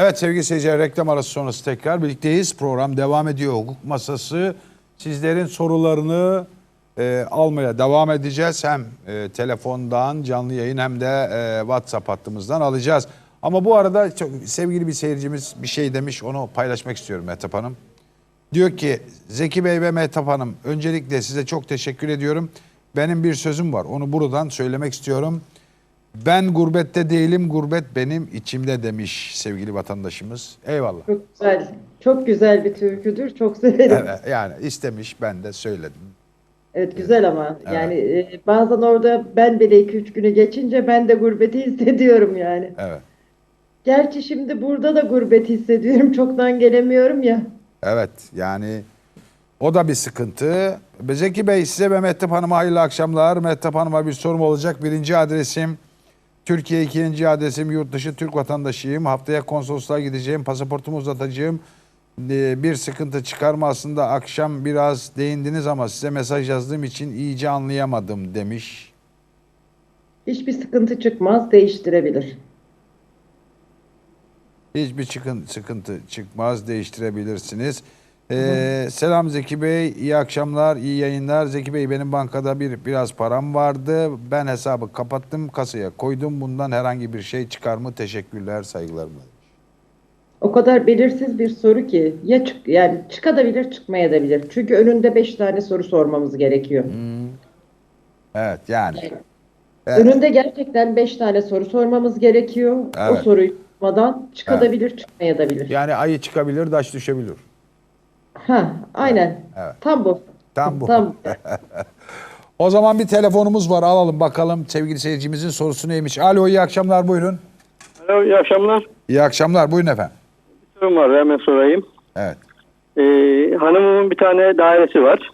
Evet sevgili seyirciler reklam arası sonrası tekrar birlikteyiz. Program devam ediyor. Hukuk masası sizlerin sorularını e, almaya devam edeceğiz. Hem e, telefondan canlı yayın hem de e, WhatsApp hattımızdan alacağız. Ama bu arada çok sevgili bir seyircimiz bir şey demiş onu paylaşmak istiyorum Mehtap Hanım. Diyor ki Zeki Bey ve Mehtap Hanım öncelikle size çok teşekkür ediyorum. Benim bir sözüm var onu buradan söylemek istiyorum. Ben gurbette değilim, gurbet benim içimde demiş sevgili vatandaşımız. Eyvallah. Çok güzel. Çok güzel bir türküdür. Çok severim. Evet, Evet, yani istemiş ben de söyledim. güzel ama yani e, bazen orada ben bile 2-3 günü geçince ben de gurbeti hissediyorum yani. Evet. Gerçi şimdi burada da gurbet hissediyorum. Çoktan gelemiyorum ya. Evet yani o da bir sıkıntı. Zeki Bey size ve Mehtap Hanım'a hayırlı akşamlar. Mehtap Hanım'a bir sorum olacak. Birinci adresim Türkiye, ikinci adresim yurt dışı Türk vatandaşıyım. Haftaya konsolosluğa gideceğim, pasaportumu uzatacağım. Ee, Bir sıkıntı çıkarma aslında akşam biraz değindiniz ama size mesaj yazdığım için iyice anlayamadım demiş. Hiçbir sıkıntı çıkmaz. Değiştirebilir. Hiçbir çıkın, sıkıntı çıkmaz değiştirebilirsiniz. Ee, selam Zeki Bey, iyi akşamlar, iyi yayınlar. Zeki Bey benim bankada bir biraz param vardı. Ben hesabı kapattım, kasaya koydum. Bundan herhangi bir şey çıkar mı? Teşekkürler, saygılarımla. O kadar belirsiz bir soru ki ya çık yani çıkabilir çıkmayabilir. Çünkü önünde 5 tane soru sormamız gerekiyor. Evet yani. Evet. Önünde gerçekten 5 tane soru sormamız gerekiyor. O Evet. soruyu sormadan çıkabilir çıkmayabilir. Yani ayı çıkabilir, daş düşebilir. Ha, aynen. Evet. Tam bu. Tam bu. Tam. O zaman bir telefonumuz var alalım bakalım sevgili seyircimizin sorusu neymiş. Alo iyi akşamlar buyurun. Alo, iyi akşamlar. İyi akşamlar buyurun efendim. Bir sorum var hemen sorayım. Evet. Ee, hanımımın bir tane dairesi var.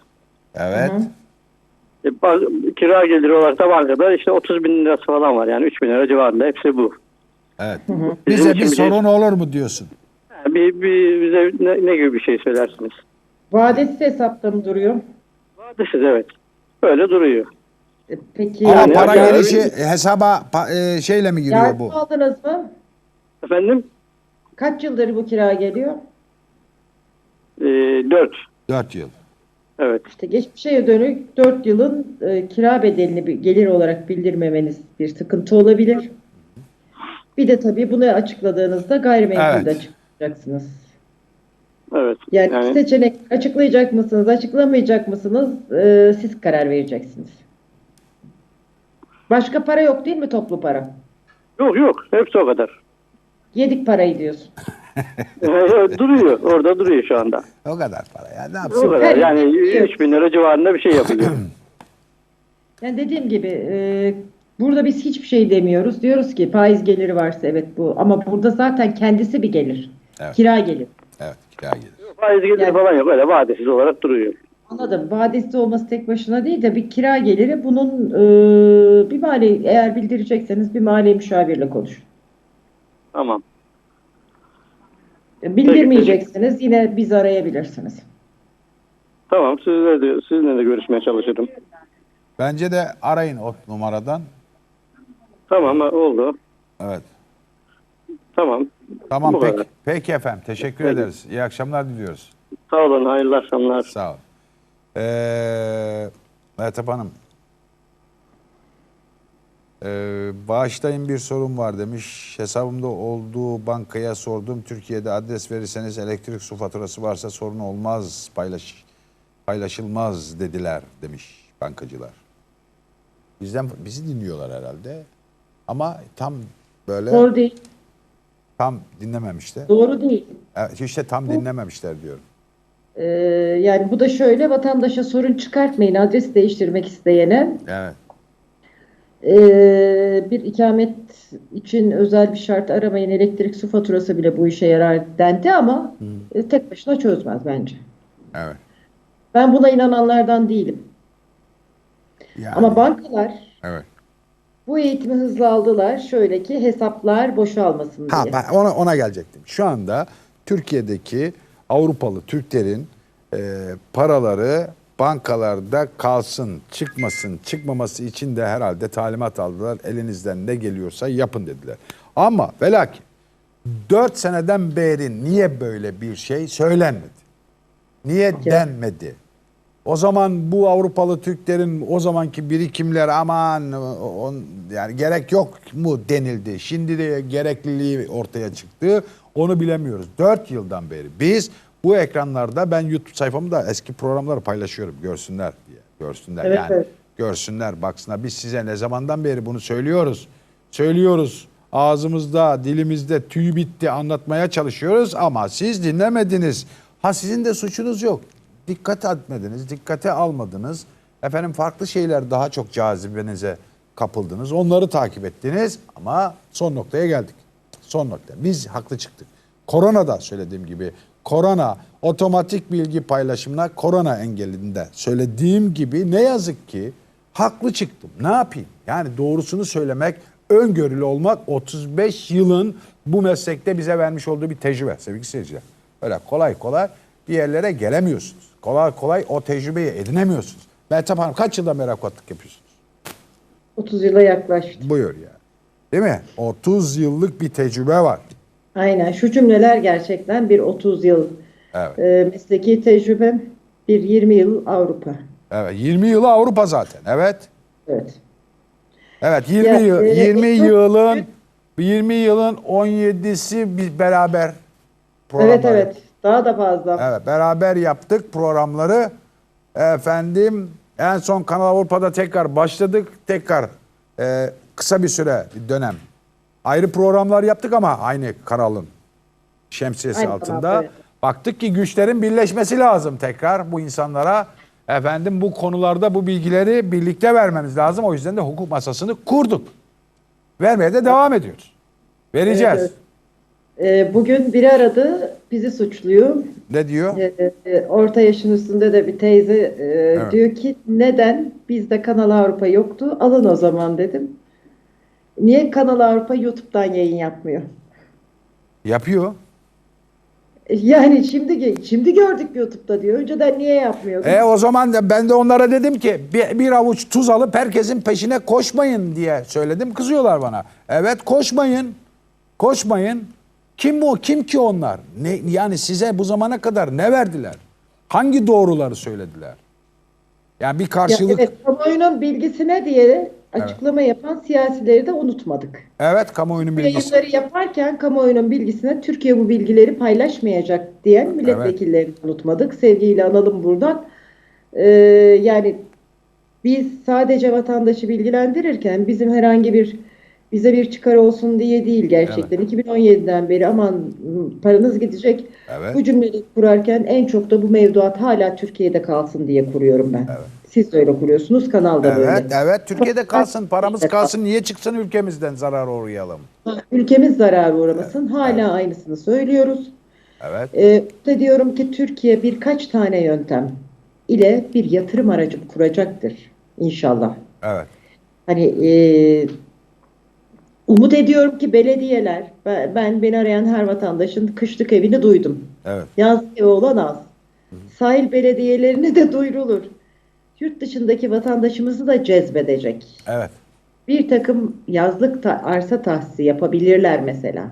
Evet. Ee, baz- kira geliri olarak da bankada işte 30 bin lirası falan var. Yani 3 bin lira civarında hepsi bu. Evet. Bizim Bize için bir bir- sorun olur mu diyorsun? Bir, bir bize ne, ne gibi bir şey söylersiniz? Vadesiz hesapta mı duruyor? Vadesiz evet. Böyle duruyor. E, Peki Ama Yani- para yani- gelişi hesaba pa- e, şeyle mi giriyor yardım bu? aldınız mı? Efendim? Kaç yıldır bu kira geliyor? Ee, 4. 4 yıl. Evet. İşte geçmişe dönük 4 yılın e, kira bedelini bir gelir olarak bildirmemeniz bir sıkıntı olabilir. Bir de tabii bunu açıkladığınızda gayrimenkulde Evet. Açıklayacaksınız. Evet. Yani, Yani, seçenek açıklayacak mısınız, açıklamayacak mısınız? e, siz karar vereceksiniz. Başka para yok değil mi toplu para? yok yok. Hepsi o kadar. Yedik parayı diyorsun. Duruyor. Orada duruyor şu anda. O kadar para ya ne O yapsın? kadar. Evet. Yani 3 bin lira civarında bir şey yapılıyor. Yani dediğim gibi e, burada biz hiçbir şey demiyoruz. Diyoruz ki faiz geliri varsa evet bu. Ama burada zaten kendisi bir gelir. Evet. Kira gelir. Evet kira gelir. Faiz geliri Yani- falan yok. Öyle vadesiz olarak duruyor. Anladım. Vadesi olması tek başına değil de bir kira geliri bunun e, bir mali eğer bildirecekseniz bir mali müşavirle konuşun. Tamam. E, Bildirmeyeceksiniz yine biz arayabilirsiniz. Tamam. Sizle de, sizinle de görüşmeye çalışırım. Bence de arayın o numaradan. Tamam oldu. Evet. Tamam. Tamam Bu peki. kadar. Peki efendim. Teşekkür Peki. ederiz. İyi akşamlar diliyoruz. Sağ olun. Hayırlı akşamlar. Sağ ol. Ee, Mehtap Hanım. Ee, bağışlayın bir sorun var demiş. Hesabımda olduğu bankaya sordum. Türkiye'de adres verirseniz elektrik su faturası varsa sorun olmaz. Paylaş, paylaşılmaz dediler demiş bankacılar. Bizden bizi dinliyorlar herhalde. Ama tam böyle Doğru değil. Tam dinlememişler. Doğru değil. Evet, işte tam dinlememişler diyorum. E, yani bu da şöyle vatandaşa sorun çıkartmayın adres değiştirmek isteyene. Evet. Ee, bir ikamet için özel bir şart aramayın. Elektrik su faturası bile bu işe yarar dendi ama e, tek başına çözmez bence. Evet. Ben buna inananlardan değilim. Yani, Ama bankalar evet. Bu eğitimi hızlı aldılar. Şöyle ki hesaplar boşalmasın Ha diye. ben ona ona gelecektim. Şu anda Türkiye'deki Avrupalı Türklerin e, paraları bankalarda kalsın, çıkmasın, çıkmaması için de herhalde talimat aldılar. Elinizden ne geliyorsa yapın dediler. Ama ve lakin 4 seneden beri niye böyle bir şey söylenmedi? Niye denmedi? O zaman bu Avrupalı Türklerin o zamanki birikimler aman on, yani gerek yok mu denildi. Şimdi de gerekliliği ortaya çıktı. Onu bilemiyoruz. 4 yıldan beri biz bu ekranlarda ben YouTube sayfamda eski programları paylaşıyorum görsünler diye. Görsünler Evet, yani. evet. Görsünler baksınlar. Biz size ne zamandan beri bunu söylüyoruz. Söylüyoruz. Ağzımızda, dilimizde tüy bitti anlatmaya çalışıyoruz ama siz dinlemediniz. Ha sizin de suçunuz yok. Dikkat etmediniz, dikkate almadınız. Efendim farklı şeyler daha çok cazibenize kapıldınız. Onları takip ettiniz ama son noktaya geldik. Son nokta. Biz haklı çıktık. Korona da söylediğim gibi korona otomatik bilgi paylaşımına korona engelinde söylediğim gibi ne yazık ki haklı çıktım. Ne yapayım? Yani doğrusunu söylemek, öngörülü olmak 35 yılın bu meslekte bize vermiş olduğu bir tecrübe sevgili seyirciler. Öyle kolay kolay bir yerlere gelemiyorsunuz. Kolay kolay o tecrübeyi edinemiyorsunuz. Mehtap Hanım kaç yılda merakatlık yapıyorsunuz? 30 yıla yaklaştı. Buyur ya. Değil mi? 30 yıllık bir tecrübe var. Aynen şu cümleler gerçekten bir 30 yıl Evet. e, mesleki tecrübem, bir 20 yıl Avrupa. Evet 20 yılı Avrupa zaten. Evet. Evet. Evet 20 Ya, yıl e, 20 çok- yılın 20 yılın 17'si biz beraber programlar Evet evet. Daha da fazla. Evet beraber yaptık programları. Efendim en son Kanal Avrupa'da tekrar başladık. Tekrar e, kısa bir süre bir dönem. Ayrı programlar yaptık ama aynı kanalın şemsiyesi Aynı altında. kanal, evet. Baktık ki güçlerin birleşmesi lazım tekrar bu insanlara. Efendim bu konularda bu bilgileri birlikte vermemiz lazım. O yüzden de hukuk masasını kurduk. Vermeye de devam ediyoruz. Vereceğiz. Evet, E, bugün biri aradı, bizi suçluyor. Ne diyor? E, e, orta yaşın üstünde de bir teyze e, diyor ki neden bizde Kanal Avrupa yoktu? Alın o zaman dedim. Niye Kanal Avrupa YouTube'dan yayın yapmıyor? Yapıyor. E, Yani şimdi şimdi gördük YouTube'da diyor. Önceden niye yapmıyordu? E o zaman da ben de onlara dedim ki bir, bir avuç tuz alıp herkesin peşine koşmayın diye söyledim. Kızıyorlar bana. Evet koşmayın. Koşmayın. Kim o? Kim ki onlar? Ne, yani size bu zamana kadar ne verdiler? Hangi doğruları söylediler? Yani bir Ya karşılık. evet, kamuoyunun bilgisine diye açıklama yapan siyasileri de unutmadık. Evet kamuoyunun bilgisi. yayınları yaparken kamuoyunun bilgisine Türkiye bu bilgileri paylaşmayacak diyen milletvekillerini unutmadık. Sevgiyle analım buradan. Ee, yani biz sadece vatandaşı bilgilendirirken bizim herhangi bir bize bir çıkar olsun diye değil gerçekten. 2017'den beri aman paranız gidecek. Evet. Bu cümleleri kurarken en çok da bu mevduat hala Türkiye'de kalsın diye kuruyorum ben. Siz de öyle kuruyorsunuz, kanalda böyle. Evet evet Türkiye'de kalsın paramız kalsın niye çıksın ülkemizden zarar uğrayalım. Ülkemiz zarar uğramasın. Hala aynısını söylüyoruz. Evet. Ee, da diyorum ki Türkiye birkaç tane yöntem ile bir yatırım aracı kuracaktır inşallah. Evet. Hani e, umut ediyorum ki belediyeler, ben, ben beni arayan her vatandaşın kışlık evini duydum. Evet. Yaz evi olan az. Sahil belediyelerine de duyurulur. Yurt dışındaki vatandaşımızı da cezbedecek. Evet. bir takım yazlık ta- arsa tahsisi yapabilirler mesela.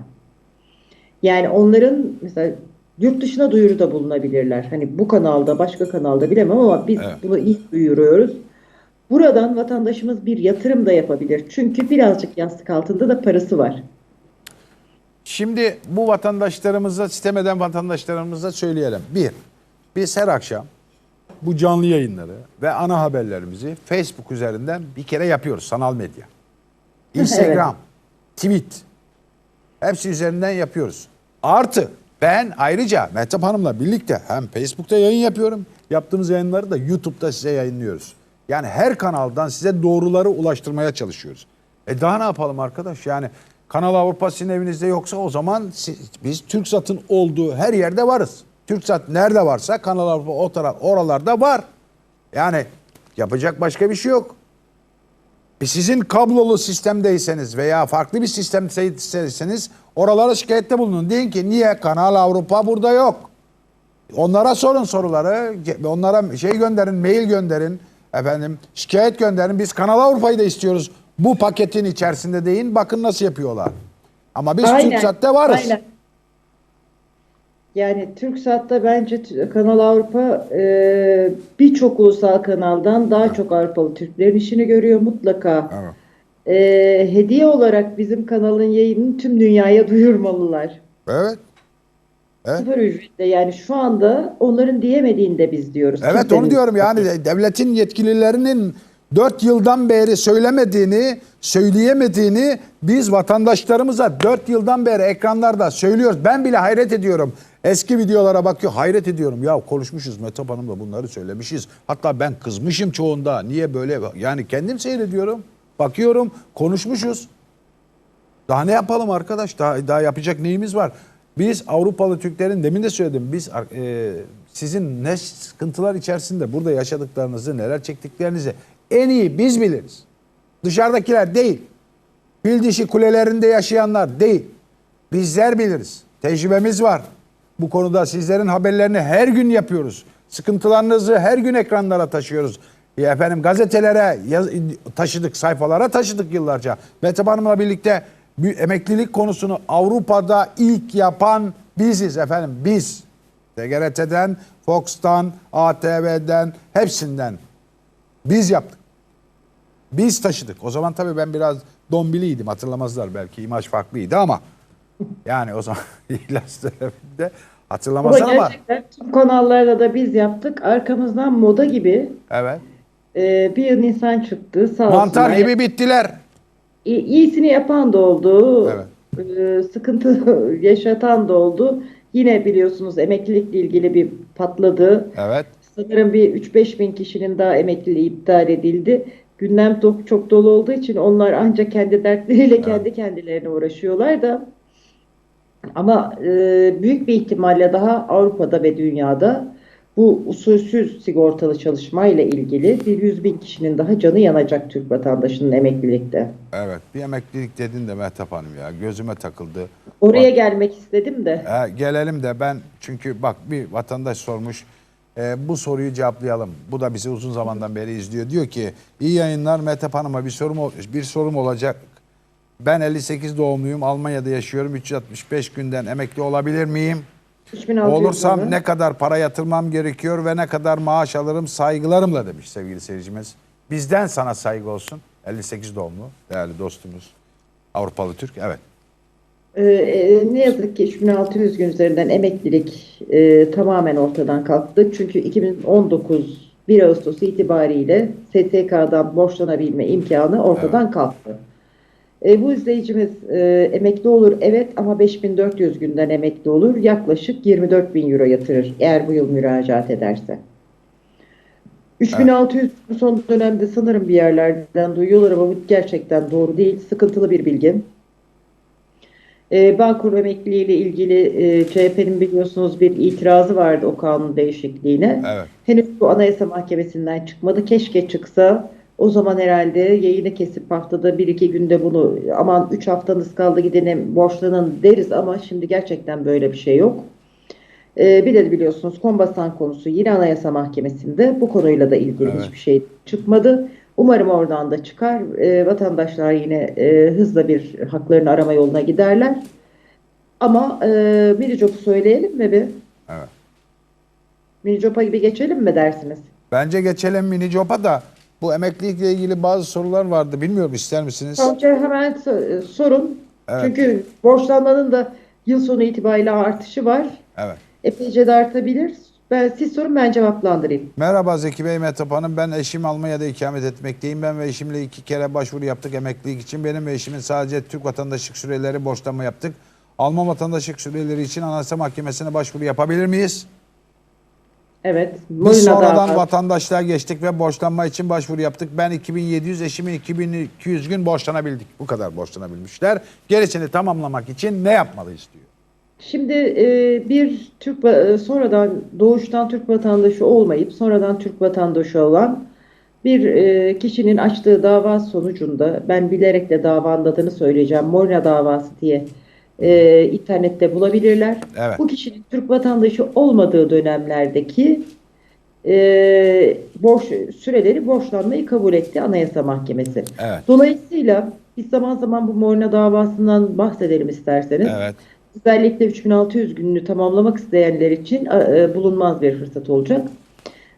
Yani onların mesela yurt dışına duyuruda bulunabilirler. Hani bu kanalda, başka kanalda bilemem ama biz Evet. bunu iyi duyuruyoruz. Buradan vatandaşımız bir yatırım da yapabilir. Çünkü birazcık yastık altında da parası var. Şimdi bu vatandaşlarımıza, sitem eden vatandaşlarımıza söyleyelim. Bir, biz her akşam bu canlı yayınları ve ana haberlerimizi Facebook üzerinden bir kere yapıyoruz. Sanal medya. Instagram, tweet. Hepsi üzerinden yapıyoruz. Artı ben ayrıca Mehtap Hanım'la birlikte hem Facebook'ta yayın yapıyorum. Yaptığımız yayınları da YouTube'da size yayınlıyoruz. Yani her kanaldan size doğruları ulaştırmaya çalışıyoruz. E daha ne yapalım arkadaş? Yani Kanal Avrupa sizin evinizde yoksa o zaman siz- biz TürkSat'ın olduğu her yerde varız. TürkSat nerede varsa Kanal Avrupa o taraf oralarda var. Yani yapacak başka bir şey yok. E sizin kablolu sistemdeyseniz veya farklı bir sistemdeyseniz oralara şikayette bulunun. Deyin ki niye Kanal Avrupa burada yok? Onlara sorun soruları. Onlara şey gönderin, mail gönderin. Efendim şikayet gönderin. Biz Kanal Avrupa'yı da istiyoruz. Bu paketin içerisinde deyin. Bakın nasıl yapıyorlar. Ama biz Aynen, TürkSat'ta varız. aynen. Yani TürkSat'ta bence Kanal Avrupa e, birçok ulusal kanaldan daha çok Avrupalı Türklerin işini görüyor mutlaka. Evet. E, hediye olarak bizim kanalın yayınını tüm dünyaya duyurmalılar. Evet. Evet. Sıfır ücretle yani şu anda onların diyemediğini de biz diyoruz. Evet Kimsenin- onu diyorum yani devletin yetkililerinin 4 yıldan beri söylemediğini, söyleyemediğini biz vatandaşlarımıza 4 yıldan beri ekranlarda söylüyoruz. Ben bile hayret ediyorum. Eski videolara bakıyor hayret ediyorum. Ya konuşmuşuz Metap Hanım'la bunları söylemişiz. Hatta ben kızmışım çoğunda. Niye böyle? Yani kendim seyrediyorum. Bakıyorum konuşmuşuz. Daha ne yapalım arkadaş? Daha, daha yapacak neyimiz var? Biz Avrupalı Türklerin demin de söyledim. Biz e, sizin ne sıkıntılar içerisinde burada yaşadıklarınızı, neler çektiklerinizi en iyi biz biliriz. Dışarıdakiler değil. Fil dişi kulelerinde yaşayanlar değil. Bizler biliriz. Tecrübemiz var. Bu konuda sizlerin haberlerini her gün yapıyoruz. Sıkıntılarınızı her gün ekranlara taşıyoruz. Ya efendim gazetelere taşıdık, sayfalara taşıdık yıllarca. Metap Hanım'la birlikte bir emeklilik konusunu Avrupa'da ilk yapan biziz efendim. Biz. TGRT'den, Fox'tan, ATV'den, hepsinden. Biz yaptık. Biz taşıdık. O zaman tabii ben biraz dombiliydim. Hatırlamazlar belki. imaj farklıydı ama yani o zaman İhlas döneminde Ama hatırlamazlar ama. gerçekten tüm kanallarda da biz yaptık. Arkamızdan moda gibi Evet. e, bir insan çıktı. Sağ Mantar olsunlar. gibi bittiler. İyisini yapan da oldu. Evet. Sıkıntı yaşatan da oldu. Yine biliyorsunuz emeklilikle ilgili bir patladı. Evet. Sanırım bir 3-5 bin kişinin daha emekliliği iptal edildi. Gündem do- çok dolu olduğu için onlar ancak kendi dertleriyle kendi kendilerine uğraşıyorlar da. Ama e, büyük bir ihtimalle daha Avrupa'da ve dünyada bu usulsüz sigortalı çalışmayla ilgili bir 100 bin kişinin daha canı yanacak Türk vatandaşının emeklilikte. Evet. Bir emeklilik dedin de Mehtap Hanım ya. Gözüme takıldı. Oraya Bak- gelmek istedim de. He, gelelim de ben çünkü bak bir vatandaş sormuş. E, bu soruyu cevaplayalım. Bu da bizi uzun zamandan beri izliyor. Diyor ki iyi yayınlar Mehtap Hanım'a bir sorum bir sorum olacak. Ben 58 doğumluyum. Almanya'da yaşıyorum. 365 günden emekli olabilir miyim? 3600 Olursam lira. ne kadar para yatırmam gerekiyor ve ne kadar maaş alırım saygılarımla demiş sevgili seyircimiz. Bizden sana saygı olsun. 58 doğumlu değerli dostumuz. Avrupalı Türk. Evet. Ee, e, ne yazık ki 3600 gün üzerinden emeklilik e, tamamen ortadan kalktı. Çünkü 2019 1 Ağustos itibariyle STK'dan borçlanabilme imkanı ortadan kalktı. E, bu izleyicimiz e, emekli olur evet ama 5400 günden emekli olur. Yaklaşık 24 bin euro yatırır eğer bu yıl müracaat ederse. 3600 bu son dönemde sanırım bir yerlerden duyuyorlar ama bu gerçekten doğru değil. Sıkıntılı bir bilgi. E, Bağkur emekliliği ile ilgili e, CHP'nin biliyorsunuz bir itirazı vardı o kanun değişikliğine. Evet. Henüz bu Anayasa Mahkemesi'nden çıkmadı. Keşke çıksa. O zaman herhalde yayını kesip haftada bir iki günde bunu aman 3 haftanız kaldı gidene borçlanın deriz ama şimdi gerçekten böyle bir şey yok. Ee, bir de biliyorsunuz Kombasan konusu yine Anayasa Mahkemesi'nde bu konuyla da ilgili Evet. hiçbir şey çıkmadı. Umarım oradan da çıkar. Ee, vatandaşlar yine e, hızla bir haklarını arama yoluna giderler. Ama e, Minicop'u söyleyelim mi bir? Evet. Minicop'a gibi geçelim mi dersiniz? Bence geçelim mini jopa da bu emeklilikle ilgili bazı sorular vardı. Bilmiyorum ister misiniz? Önce hemen so- sorun. Evet. Çünkü borçlanmanın da yıl sonu itibariyle artışı var. Evet. Epeyce de artabilir. Ben, siz sorun ben cevaplandırayım. Merhaba Zeki Bey Mehtap Hanım. Ben eşim Almanya'da ikamet etmekteyim. Ben ve eşimle iki kere başvuru yaptık emeklilik için. Benim ve eşimin sadece Türk vatandaşlık süreleri borçlanma yaptık. Alman vatandaşlık süreleri için Anayasa Mahkemesi'ne başvuru yapabilir miyiz? Evet. Biz sonradan davası. vatandaşlığa geçtik ve borçlanma için başvuru yaptık. Ben 2700, eşimin 2200 gün borçlanabildik. Bu kadar borçlanabilmişler. Gerisini tamamlamak için ne yapmalıyız diyor. Şimdi e, bir Türk e, sonradan doğuştan Türk vatandaşı olmayıp sonradan Türk vatandaşı olan bir e, kişinin açtığı dava sonucunda ben bilerek de davanın adını söyleyeceğim. Molina davası diye e, internette bulabilirler. Evet. Bu kişinin Türk vatandaşı olmadığı dönemlerdeki e, borç süreleri borçlanmayı kabul etti Anayasa Mahkemesi. Evet. Dolayısıyla Biz zaman zaman bu Morna davasından bahsedelim isterseniz. Evet. Özellikle 3600 gününü tamamlamak isteyenler için e, bulunmaz bir fırsat olacak.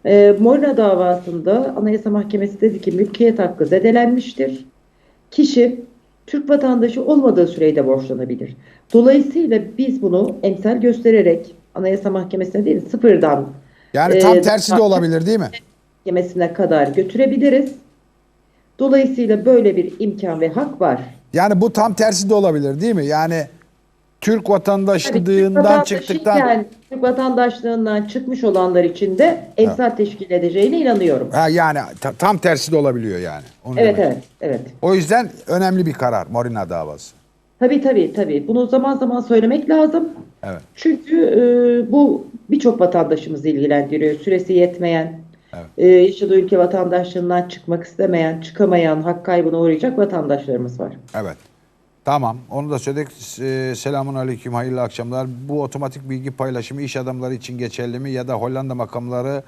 E, Morna davasında Anayasa Mahkemesi dedi ki mülkiyet hakkı zedelenmiştir. Kişi Türk vatandaşı olmadığı sürede borçlanabilir. Dolayısıyla biz bunu emsal göstererek Anayasa Mahkemesi'ne değil sıfırdan Yani tam Ee, tersi de olabilir değil mi? mahkemesine kadar götürebiliriz. Dolayısıyla böyle bir imkan ve hak var. Yani bu tam tersi de olabilir değil mi? Yani Türk Tabii Türk vatandaşlığından çıktıktan Türk vatandaşlığından çıkmış olanlar için de emsal teşkil edeceğine inanıyorum. ha yani ta- tam tersi de olabiliyor yani. Onu Evet demek. evet evet. O yüzden önemli bir karar Morina davası. Tabii tabii tabii. Bunu zaman zaman söylemek lazım. Evet. Çünkü e, bu birçok vatandaşımızı ilgilendiriyor. Süresi yetmeyen, Evet. e, yaşadığı ülke vatandaşlığından çıkmak istemeyen, çıkamayan, hak kaybına uğrayacak vatandaşlarımız var. Evet. Tamam. Onu da söyledik. Ee, Selamun aleyküm. Hayırlı akşamlar. Bu otomatik bilgi paylaşımı iş adamları için geçerli mi ya da Hollanda makamları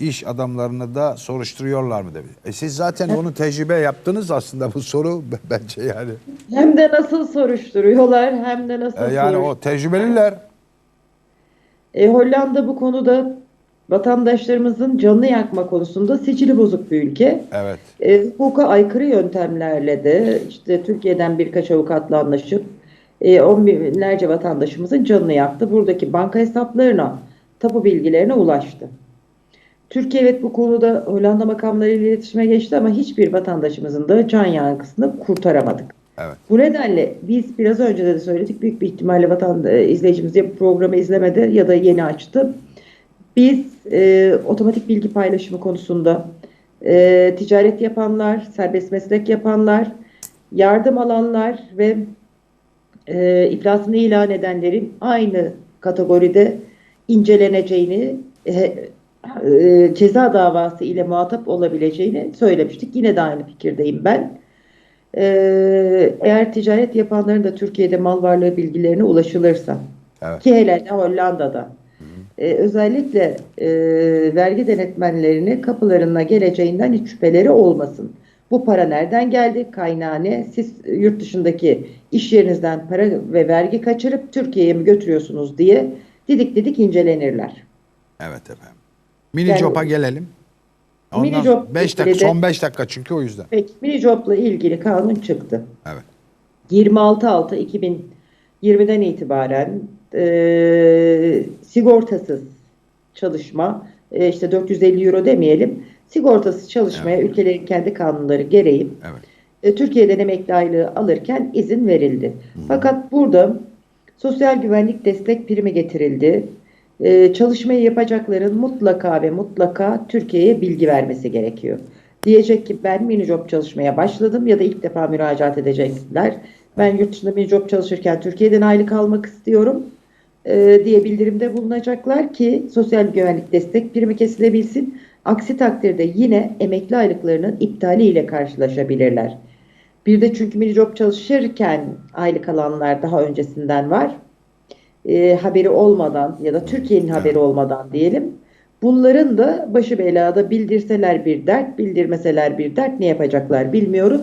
iş adamlarını da soruşturuyorlar mı demiş. E siz zaten onu tecrübe yaptınız aslında bu soru bence yani. Hem de nasıl soruşturuyorlar hem de nasıl E, yani o tecrübeliler. E, Hollanda bu konuda vatandaşlarımızın canını yakma konusunda sicili bozuk bir ülke. Evet. E, hukuka aykırı yöntemlerle de işte Türkiye'den birkaç avukatla anlaşıp e, on binlerce vatandaşımızın canını yaktı. Buradaki banka hesaplarına, tapu bilgilerine ulaştı. Türkiye evet bu konuda Hollanda makamlarıyla iletişime geçti ama hiçbir vatandaşımızın da can yankısını kurtaramadık. Evet. Bu nedenle biz biraz önce de söyledik büyük bir ihtimalle vatan e, izleyicimiz ya programı izlemedi ya da yeni açtı. Biz e, otomatik bilgi paylaşımı konusunda e, ticaret yapanlar, serbest meslek yapanlar, yardım alanlar ve e, iflasını ilan edenlerin aynı kategoride inceleneceğini, e, e, ceza davası ile muhatap olabileceğini söylemiştik. Yine de aynı fikirdeyim ben. Ee, eğer ticaret yapanların da Türkiye'de mal varlığı bilgilerine ulaşılırsa Evet. ki hele de Hollanda'da e, özellikle e, vergi denetmenlerine kapılarına geleceğinden hiç şüpheleri olmasın. Bu para nereden geldi? Kaynağı ne? Siz yurt dışındaki iş yerinizden para ve vergi kaçırıp Türkiye'ye mi götürüyorsunuz diye didik didik incelenirler. Evet efendim. Mini Yani- Job'a gelelim. Mini Ondan Job 5 dakika son 5 dakika çünkü o yüzden. Peki mini job'la ilgili kanun çıktı. Evet. 26.6.2020'den itibaren e, sigortasız çalışma, e, işte 450 euro demeyelim, sigortasız çalışmaya ülkelerin kendi kanunları gereği Evet. e, Türkiye'den emekli aylığı alırken izin verildi. Fakat burada sosyal güvenlik destek primi getirildi. E, çalışmayı yapacakların mutlaka ve mutlaka Türkiye'ye bilgi vermesi gerekiyor. Diyecek ki ben mini job çalışmaya başladım ya da ilk defa müracaat edecekler. Ben yurt dışında mini job çalışırken Türkiye'den aylık almak istiyorum e, diye bildirimde bulunacaklar ki sosyal güvenlik destek primi kesilebilsin. Aksi takdirde yine emekli aylıklarının iptaliyle karşılaşabilirler. Bir de çünkü mini job çalışırken aylık alanlar daha öncesinden var. E, haberi olmadan ya da Türkiye'nin haberi olmadan diyelim. Bunların da başı belada bildirseler bir dert, bildirmeseler bir dert ne yapacaklar bilmiyoruz.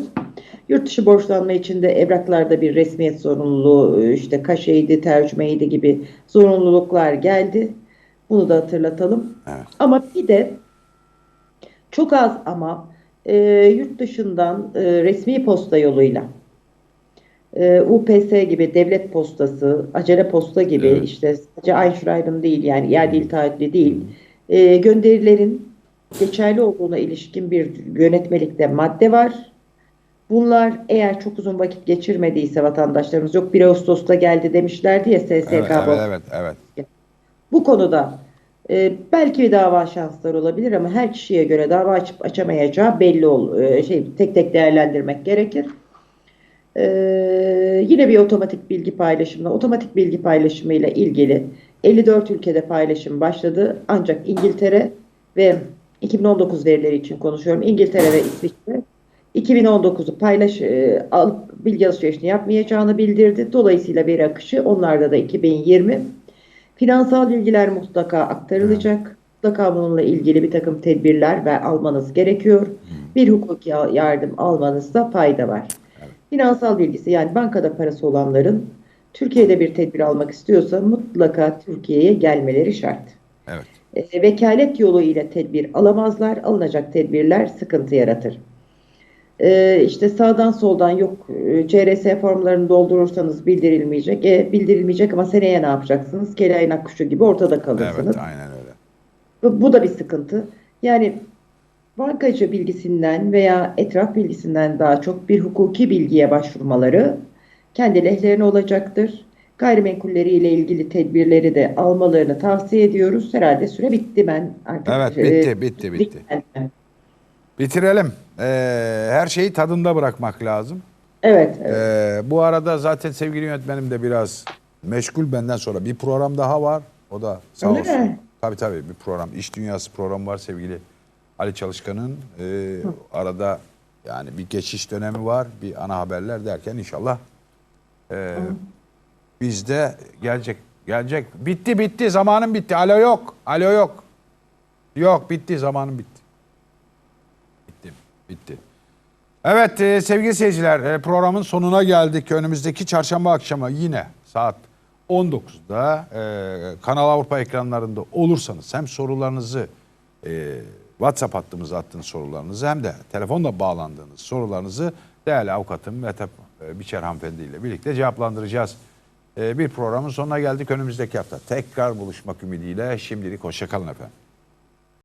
Yurt dışı borçlanma için de evraklarda bir resmiyet zorunluluğu, işte kaşeydi, tercümeydi gibi zorunluluklar geldi. Bunu da hatırlatalım. Evet. Ama bir de çok az ama e, yurt dışından e, resmi posta yoluyla e, UPS gibi devlet postası, acele posta gibi Evet. işte sadece Einschreiben değil yani değil taahhütlü değil e, gönderilerin geçerli olduğuna ilişkin bir yönetmelikte madde var. Bunlar eğer çok uzun vakit geçirmediyse vatandaşlarımız yok 1 Ağustos'ta geldi demişlerdi ya SSK Evet, evet, evet, evet. Bu konuda e, belki bir dava şansları olabilir ama her kişiye göre dava açıp açamayacağı belli ol e, şey tek tek değerlendirmek gerekir. E, yine bir otomatik bilgi paylaşımına, otomatik bilgi paylaşımıyla ilgili 54 ülkede paylaşım başladı. Ancak İngiltere ve 2019 verileri için konuşuyorum. İngiltere ve İsviçre 2019'u paylaş e, alıp bilgi alışverişini yapmayacağını bildirdi. Dolayısıyla veri akışı onlarda da 2020 Finansal bilgiler mutlaka aktarılacak. Mutlaka bununla ilgili bir takım tedbirler ve almanız gerekiyor. Bir hukuki yardım almanızda fayda var. Finansal bilgisi yani bankada parası olanların Türkiye'de bir tedbir almak istiyorsa mutlaka Türkiye'ye gelmeleri şart. Evet. E, vekalet yolu ile tedbir alamazlar. Alınacak tedbirler sıkıntı yaratır. E, işte sağdan soldan yok e, CRS formlarını doldurursanız bildirilmeyecek. E, bildirilmeyecek ama seneye ne yapacaksınız? Kelaynak kuşu gibi ortada kalırsınız. Evet aynen öyle. Bu, bu da bir sıkıntı. Yani bankacı bilgisinden veya etraf bilgisinden daha çok bir hukuki bilgiye başvurmaları kendi lehlerine olacaktır. Gayrimenkulleriyle ilgili tedbirleri de almalarını tavsiye ediyoruz. Herhalde süre bitti ben artık. Evet e, bitti bitti bitti. bitti. Bitirelim. Ee, her şeyi tadında bırakmak lazım. Evet, evet. Ee, bu arada zaten sevgili yönetmenim de biraz meşgul benden sonra. Bir program daha var. O da sağ Öyle olsun. mi? Tabii tabii bir program. İş Dünyası programı var sevgili Ali Çalışkan'ın. Ee, arada yani bir geçiş dönemi var. Bir ana haberler derken inşallah e, bizde gelecek gelecek. Bitti bitti zamanım bitti. Alo yok. Alo yok. Yok bitti zamanım bitti. Bitti. Evet e, sevgili seyirciler e, programın sonuna geldik. Önümüzdeki çarşamba akşamı yine saat 19'da e, Kanal Avrupa ekranlarında olursanız hem sorularınızı e, WhatsApp hattımıza attığınız sorularınızı hem de telefonla bağlandığınız sorularınızı değerli avukatım Mete e, Biçer hanımefendi ile birlikte cevaplandıracağız. E, bir programın sonuna geldik önümüzdeki hafta. Tekrar buluşmak ümidiyle şimdilik hoşçakalın efendim.